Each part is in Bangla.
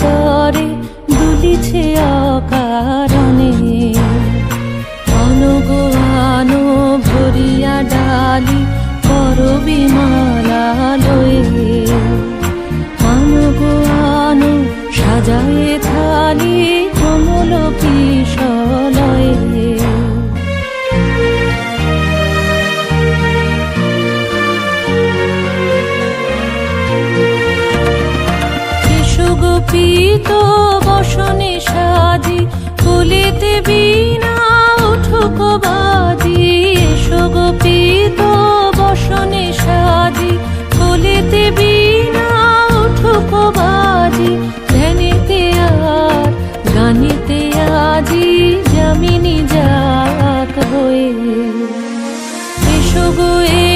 তরে দুলিছে অকারণে। অনুগানো ভরিয়া ডালি করবি মালা লয়ে অনুগানো সাজায়ে থালি কমল কিশলয়ে সুগোপিত বসনে সাজি, ফুলেতে বিনা উঠুক বাজি। সুগোপিত বসনে সাজি, ফুলেতে বিনা উঠুক বাজি। ধ্যানেতে আর গানেতে আজি জামিনী যাক হয়ে। এসো গো এসো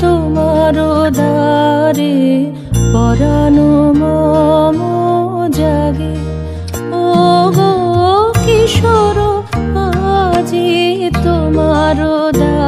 তোমার দারে পরানো মম জাগে। ও গো কিশোর আজি তোমার দা